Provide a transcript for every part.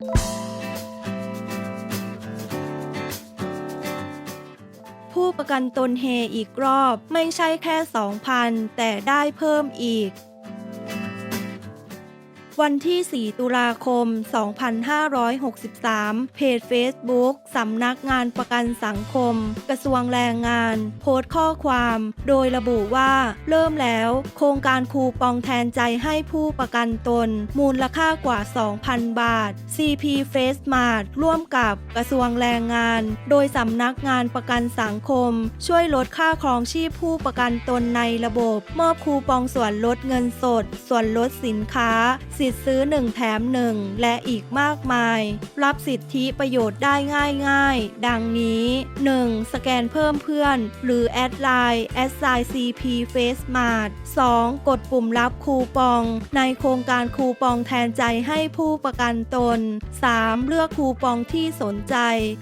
ผู้ประกันตนเฮอีกรอบไม่ใช่แค่ 2,000 แต่ได้เพิ่มอีก วันที่ 4 ตุลาคม 2563 เพจ Facebook สำนักงานประกันสังคม กระทรวงแรงงาน โพสต์ข้อความ โดยระบุว่า เริ่มแล้ว โครงการคูปองแทนใจให้ผู้ประกันตน มูลค่ากว่า 2,000 บาท CP Face Mart ร่วมกับกระทรวงแรงงาน โดยสำนักงานประกันสังคม ช่วยลดค่าครองชีพผู้ประกันตนในระบบ มอบคูปองส่วนลดเงินสด ส่วนลดสินค้าสิทธิ์ซื้อ 1 แถม 1 และอีกมากมาย รับสิทธิประโยชน์ได้ง่ายๆ ดังนี้ 1. สแกนเพิ่มเพื่อน หรือแอดไลน์แอดไซ CP Face Mart 2. กดปุ่มรับคูปอง ในโครงการคูปองแทนใจให้ผู้ประกันตน 3. เลือกคูปองที่สนใจ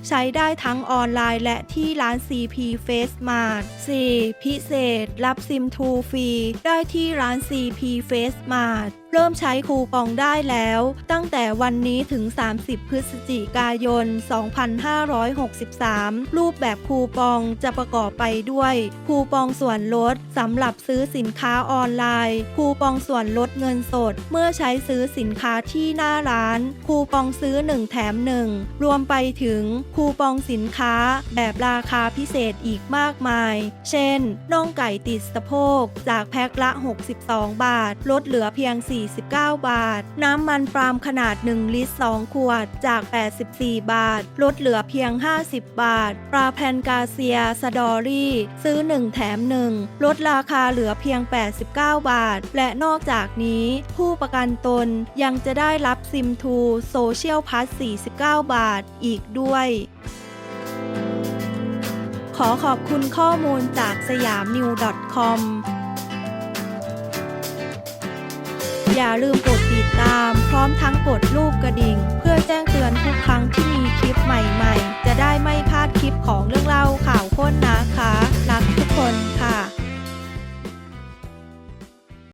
ใช้ได้ทั้งออนไลน์และที่ร้าน CP Face Mart 4. พิเศษ รับซิมทูฟรี ได้ที่ร้าน CP Face Mart ริ่มใช้คูปองได้แล้ว ตั้งแต่วันนี้ถึง 30 พฤศจิกายน 2563 รูปแบบคูปองจะประกอบไปด้วย คูปองส่วนลดสำหรับซื้อสินค้าออนไลน์ คูปองส่วนลดเงินสด เมื่อใช้ซื้อสินค้าที่หน้าร้าน คูปองซื้อ 1 แถม 1 รวมไปถึงคูปองสินค้าแบบราคาพิเศษอีกมากมาย เช่นน่องไก่ติดสะโพกจากแพ็คละ 62 บาท ลดเหลือเพียง 4 49 บาท น้ำมันปาล์มขนาด 1 ลิตร 2 ขวดจาก 84 บาท ลดเหลือเพียง 50 บาท ปลาแพนกาเซียสดอรี่ ซื้อ 1 แถม 1 ลดราคาเหลือเพียง 89 บาท และนอกจากนี้ ผู้ประกันตนยังจะได้รับซิมทูโซเชียลพัส49 บาทอีกด้วย ขอขอบคุณข้อมูลจากสยามนิว .com อย่าลืมกดติดตาม พร้อมทั้งกดรูปกระดิ่ง เพื่อแจ้งเตือนทุกครั้งที่มี